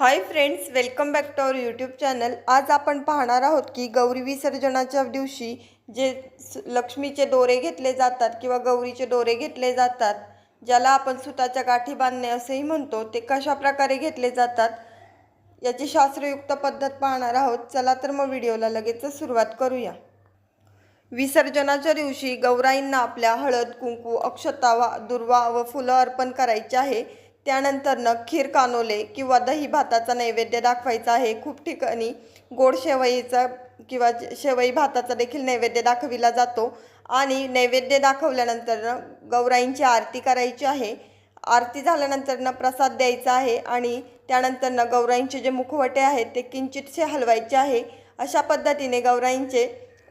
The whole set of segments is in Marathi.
Hi friends welcome back to our YouTube channel आज आपण पाहणार आहोत की गौरी विसर्जनाच्या दिवशी जे स- लक्ष्मीचे दोरे घेतले जातात किंवा गौरीचे दोरे घेतले जातात ज्याला आपण सुताच्या गाठी बांधणे असेही म्हणतो ते कशा प्रकारे घेतले जातात याची शास्त्रयुक्त पद्धत पाहणार आहोत. चला तर मग व्हिडिओला लगेच सुरुवात करूया. विसर्जनाच्या दिवशी गौराईंना आपल्या हळद कुंकू अक्षता वा दुर्वा व फुलं अर्पण करायची आहे. त्यानंतरनं खीर कानोले किंवा दही भाताचा नैवेद्य दाखवायचा आहे. खूप ठिकाणी गोड शेवईचा किंवा शेवई भाताचा देखील नैवेद्य दाखविला जातो. आणि नैवेद्य दाखवल्यानंतर गौराईंची आरती करायची आहे. आरती झाल्यानंतरनं प्रसाद द्यायचा आहे आणि त्यानंतरनं गौराईंचे जे मुखवटे आहेत ते किंचितसे हलवायचे आहे. अशा पद्धतीने गौराईंचे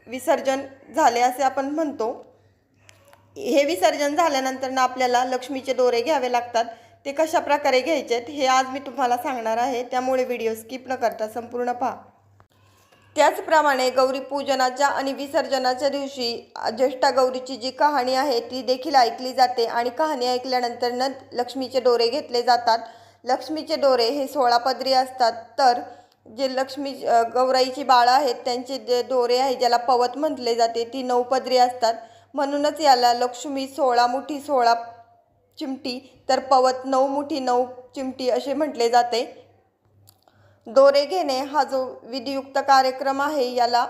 विसर्जन झाले असे आपण म्हणतो. हे विसर्जन झाल्यानंतर आपल्याला लक्ष्मीचे दोरे घ्यावे लागतात. ते कशा प्रकारे घ्यायचेत हे आज मी तुम्हाला सांगणार आहे. त्यामुळे व्हिडिओ स्किप न करता संपूर्ण पहा. त्याचप्रमाणे गौरी पूजनाच्या आणि विसर्जनाच्या दिवशी ज्येष्ठा गौरीची जी कहाणी आहे ती देखील ऐकली जाते आणि कहाणी ऐकल्यानंतर न लक्ष्मीचे डोरे घेतले जातात. लक्ष्मीचे डोरे हे सोळा पदरी असतात. तर जे लक्ष्मी गौराईची बाळं आहेत त्यांचे जे डोरे आहे ज्याला पवत म्हटले जाते ती नऊ पदरी असतात. म्हणूनच याला लक्ष्मी सोळा मुठी सोळा चिमटी तर पवत नऊ मुठी नऊ चिमटी असे म्हटले जाते. दोरे घेणे हा जो विधियुक्त कार्यक्रम आहे याला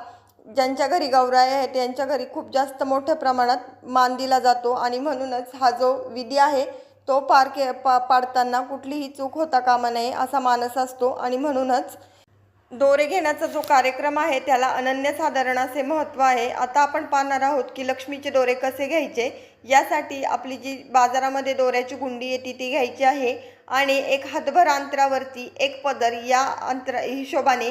ज्यांच्या घरी गौराई आहे त्यांच्या घरी खूप जास्त मोठ्या प्रमाणात मान दिला जातो. आणि म्हणूनच हा जो विधी आहे तो पार के पा पाडताना कुठलीही चूक होता कामा नये असा मानस असतो. आणि म्हणूनच दोरे घेण्याचा जो कार्यक्रम आहे त्याला अनन्यसाधारण असे महत्त्व आहे. आता आपण पाहणार आहोत की लक्ष्मीचे दोरे कसे घ्यायचे? यासाठी आपली जी बाजारामध्ये दोऱ्याची गुंडी येते ती घ्यायची आहे. आणि एक हातभर अंतरावरती एक पदर या अंतरा हिशोबाने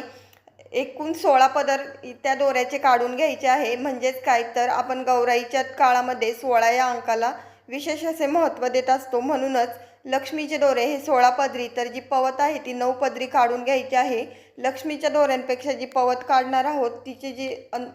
एकूण सोळा पदर त्या दोऱ्याचे काढून घ्यायचे आहे. म्हणजेच काय? तर आपण गौराईच्या काळामध्ये सोळा या अंकाला विशेष असे महत्त्व देत असतो. म्हणूनच लक्ष्मीचे दोरे हे सोळा पदरी तर जी पवत आहे ती नऊ पदरी काढून घ्यायची आहे. लक्ष्मीच्या दोऱ्यांपेक्षा जी पवत काढणार आहोत तिची जी अन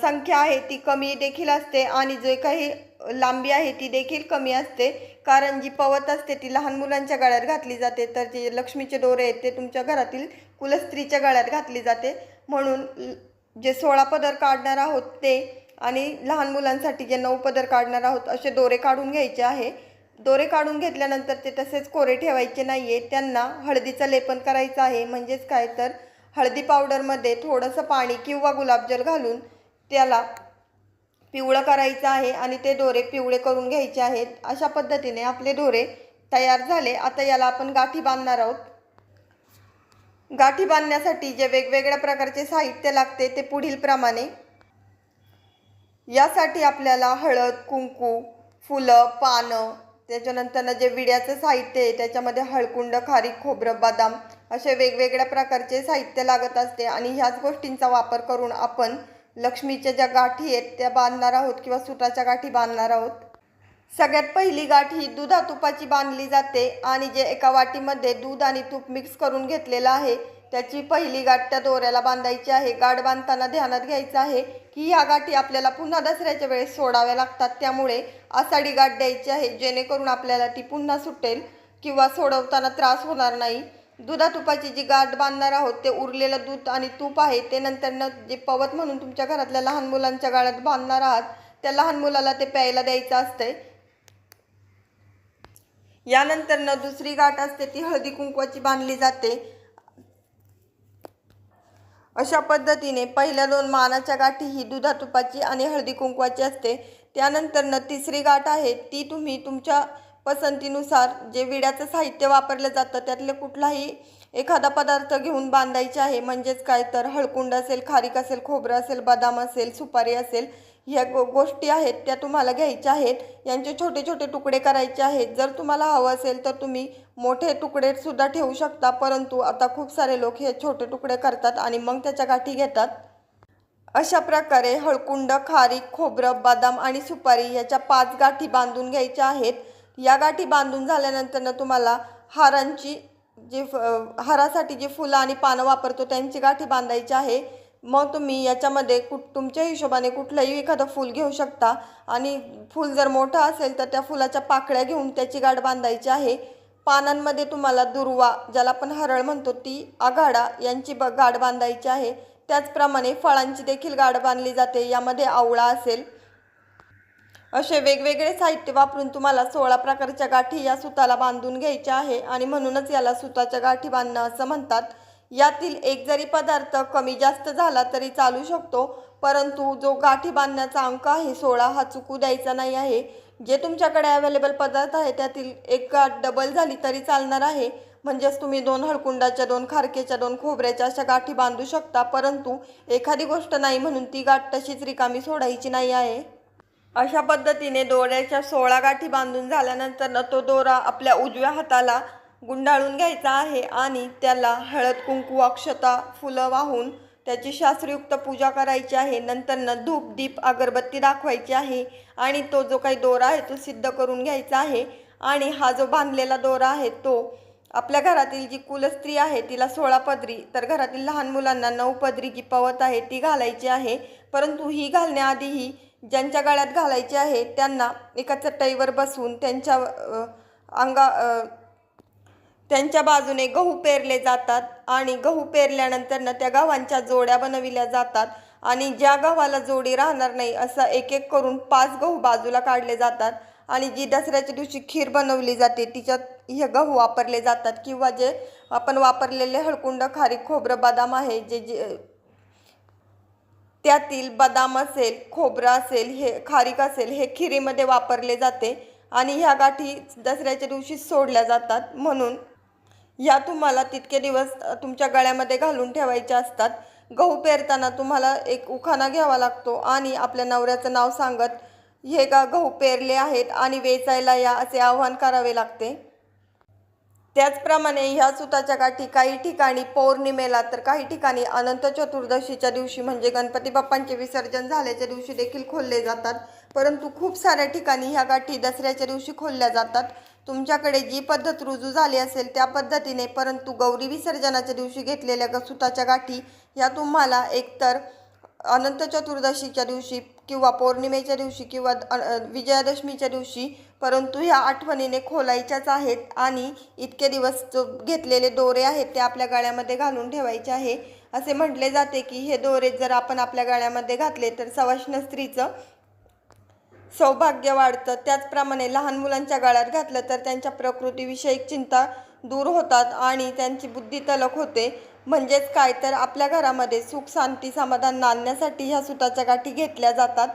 संख्या आहे ती कमी देखील असते आणि जे काही लांबी आहे ती देखील कमी असते. कारण जी पवत असते ती लहान मुलांच्या गळ्यात घातली जाते तर जे लक्ष्मीचे दोरे आहेत ते तुमच्या घरातील कुलस्त्रीच्या गळ्यात घातली जाते. म्हणून ल- जे सोळा पदर काढणार आहोत ते आणि लहान मुलांसाठी जे नऊ पदर काढणार आहोत असे दोरे काढून घ्यायचे आहे. दोरे काढून घेतल्यानंतर ते तसेच कोरे ठेवायचे नाही आहे त्यांना हळदीचं लेपन करायचं आहे. म्हणजेच काय तर हळदी पावडरमध्ये थोडंसं पाणी किंवा गुलाबजल घालून त्याला पिवळं करायचं आहे आणि ते दोरे पिवळे करून घ्यायचे आहेत. अशा पद्धतीने आपले दोरे तयार झाले. आता याला आपण गाठी बांधणार आहोत. गाठी बांधण्यासाठी जे वेगवेगळ्या प्रकारचे साहित्य लागते ते पुढील प्रमाणे. यासाठी आपल्याला हळद कुंकू फुलं पानं त्याच्यानंतरनं जे विड्याचं साहित्य आहे त्याच्यामध्ये हळकुंड खारीक खोबरं बदाम असे वेगवेगळ्या प्रकारचे साहित्य लागत असते. आणि ह्याच गोष्टींचा वापर करून आपण लक्ष्मीच्या ज्या गाठी आहेत त्या बांधणार आहोत किंवा सुताच्या गाठी बांधणार आहोत. सगळ्यात पहिली गाठ ही दुधा तुपाची बांधली जाते आणि जे एका वाटीमध्ये दूध आणि तूप मिक्स करून घेतलेलं आहे त्याची पहिली गाठ त्या दोऱ्याला बांधायची आहे. गाठ बांधताना ध्यानात घ्यायचं आहे की ह्या गाठी आपल्याला पुन्हा दसऱ्याच्या वेळेस सोडाव्या लागतात. त्यामुळे आषाढी गाठ द्यायची आहे. जेणेकरून आपल्याला ती पुन्हा सुटेल किंवा सोडवताना त्रास होणार नाही. दुधा तुपाची जी गाठ बांधणार आहोत ते उरलेलं दूध आणि तूप आहे ते नंतरनं जे पवत म्हणून तुमच्या घरातल्या लहान मुलांच्या गाळ्यात बांधणार आहात त्या लहान मुलाला ते प्यायला द्यायचं असतंय. यानंतरनं दुसरी गाठ असते ती हळदी कुंकवाची बांधली जाते. अशा पद्धतीने पहिल्या दोन मानाच्या गाठी ही दुधा तुपाची आणि हळदी कुंकवाची असते. त्यानंतरनं तिसरी गाठ आहे ती तुम्ही तुमच्या पसंतीनुसार जे विड्याचं साहित्य वापरलं जातं त्यातलं कुठलाही एखादा पदार्थ घेऊन बांधायचे आहे. म्हणजेच काय? तर हळकुंड असेल खारीक असेल खोबरं असेल बदाम असेल सुपारी असेल ह्या गो गोष्टी आहेत त्या तुम्हाला घ्यायच्या आहेत. यांचे छोटे छोटे तुकडे करायचे आहेत. जर तुम्हाला हवं असेल तर तुम्ही मोठे तुकडे सुद्धा ठेवू शकता. परंतु आता खूप सारे लोक हे छोटे तुकडे करतात आणि मग त्याच्या गाठी घेतात. अशा प्रकारे हळकुंड खारीक खोबरं बदाम आणि सुपारी याच्या पाच गाठी बांधून घ्यायच्या आहेत. या गाठी बांधून झाल्यानंतरनं तुम्हाला हारांची जे फ- हारासाठी जे फुलं आणि पानं वापरतो त्यांची गाठी बांधायची आहे. मग तुम्ही याच्यामध्ये कुठ तुमच्या हिशोबाने कुठलंही एखादं फूल घेऊ शकता. आणि फूल जर मोठं असेल तर त्या फुलाच्या पाकळ्या घेऊन त्याची गाठ बांधायची आहे. पानांमध्ये तुम्हाला दुर्वा ज्याला आपण हरळ म्हणतो ती आघाडा यांची ब गाठ बांधायची आहे. त्याचप्रमाणे फळांची देखील गाठ बांधली जाते. यामध्ये आवळा असेल. असे वेगवेगळे साहित्य वापरून तुम्हाला सोळा प्रकारच्या गाठी या सुताला बांधून घ्यायच्या आहे. आणि म्हणूनच याला सुताच्या गाठी बांधणं असं म्हणतात. यातील एक जरी पदार्थ कमी जास्त झाला तरी चालू शकतो परंतु जो गाठी बांधण्याचा अंक आहे सोळा हा चुकू द्यायचा नाही आहे. जे तुमच्याकडे अवेलेबल पदार्थ आहे त्यातील एक गाठ डबल झाली तरी चालणार आहे. म्हणजेच तुम्ही दोन हळकुंडाच्या दोन खारकेच्या दोन खोबऱ्याच्या अशा गाठी बांधू शकता परंतु एखादी गोष्ट नाही म्हणून ती गाठ तशीच रिकामी सोडायची नाही आहे. अशा पद्धतीने दोऱ्याच्या सोळा गाठी बांधून झाल्यानंतर तो दोरा आपल्या उजव्या हाताला गुंडाळून घ्यायचा आहे आणि त्याला हळद कुंकू अक्षता फुलं वाहून त्याची शास्त्रयुक्त पूजा करायची आहे. नंतरनं धूप दीप अगरबत्ती दाखवायची आहे आणि तो जो काही दोरा आहे तो सिद्ध करून घ्यायचा आहे. आणि हा जो बांधलेला दोरा आहे तो आपल्या घरातील जी कुलस्त्री आहे तिला सोळा पदरी तर घरातील लहान मुलांना नऊ पदरी जी पवत आहे ती घालायची आहे. परंतु ही घालण्याआधीही ज्यांच्या गळ्यात घालायची आहे त्यांना एका चटईवर बसून त्यांच्या अंगा त्यांच्या बाजूने गहू पेरले जातात आणि गहू पेरल्यानंतर ना त्या गव्हांच्या जोड्या बनविल्या जातात आणि ज्या गव्हाला जोडी राहणार नाही असं एक एक करून पाच गहू बाजूला काढले जातात आणि जी दसऱ्याच्या दिवशी खीर बनवली जाते तिच्यात हे गहू वापरले जातात किंवा जे आपण वापरलेले हळकुंड खारीक खोबरं बदाम आहे जे जे त्यातील बदाम असेल खोबरं असेल हे खारीक असेल हे खिरीमध्ये वापरले जाते आणि ह्या गाठी दसऱ्याच्या दिवशी सोडल्या जातात म्हणून ह्या तुम्हाला तितके दिवस तुमच्या गळ्यामध्ये घालून ठेवायच्या असतात. गहू पेरताना तुम्हाला एक उखाणा घ्यावा लागतो आणि आपल्या नवऱ्याचं नाव सांगत हे गा गहू पेरले आहेत आणि वेचायला या असे आवाहन करावे लागते. त्याचप्रमाणे ह्या सुताच्या गाठी काही ठिकाणी पौर्णिमेला तर काही ठिकाणी अनंत चतुर्दशीच्या दिवशी म्हणजे गणपती बाप्पांचे विसर्जन झाल्याच्या दिवशी देखील खोलले जातात. परंतु खूप साऱ्या ठिकाणी ह्या गाठी दसऱ्याच्या दिवशी खोलल्या जातात. तुमच्याकडे जी पद्धत रुजू झाली असेल त्या पद्धतीने परंतु गौरी विसर्जनाच्या दिवशी घेतलेल्या ग सुताच्या गाठी ह्या तुम्हाला एकतर अनंत चतुर्दशीच्या दिवशी किंवा पौर्णिमेच्या दिवशी किंवा विजयादशमीच्या दिवशी परंतु ह्या आठवणीने खोलायच्याच आहेत आणि इतके दिवस जो घेतलेले दोरे आहेत ते आपल्या गाळ्यामध्ये घालून ठेवायचे आहे. असे म्हटले जाते की हे दोरे जर आपण आपल्या गाळ्यामध्ये घातले तर सवाष्ण स्त्रीचं सौभाग्य वाढतं. त्याचप्रमाणे लहान मुलांच्या गळ्यात घातलं तर त्यांच्या प्रकृतीविषयक चिंता दूर होतात आणि त्यांची बुद्धी तलक होते. म्हणजेच काय? तर आपल्या घरामध्ये सुख शांती समाधान नांदण्यासाठी ह्या सुताच्या गाठी घेतल्या जातात.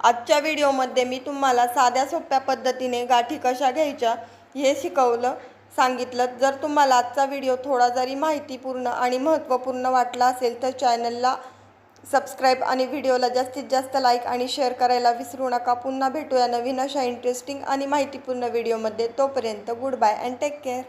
आजच्या व्हिडिओमध्ये मी तुम्हाला साध्या सोप्या पद्धतीने गाठी कशा घ्यायच्या हे शिकवलं सांगितलं. जर तुम्हाला आजचा व्हिडिओ थोडा जरी माहितीपूर्ण आणि महत्त्वपूर्ण वाटला असेल तर चॅनलला सबस्क्राईब आणि व्हिडिओला जास्तीत जास्त लाईक आणि शेअर करायला विसरू नका. पुन्हा भेटूया नवीन अशा इंटरेस्टिंग आणि माहितीपूर्ण व्हिडिओमध्ये. तोपर्यंत good bye and take care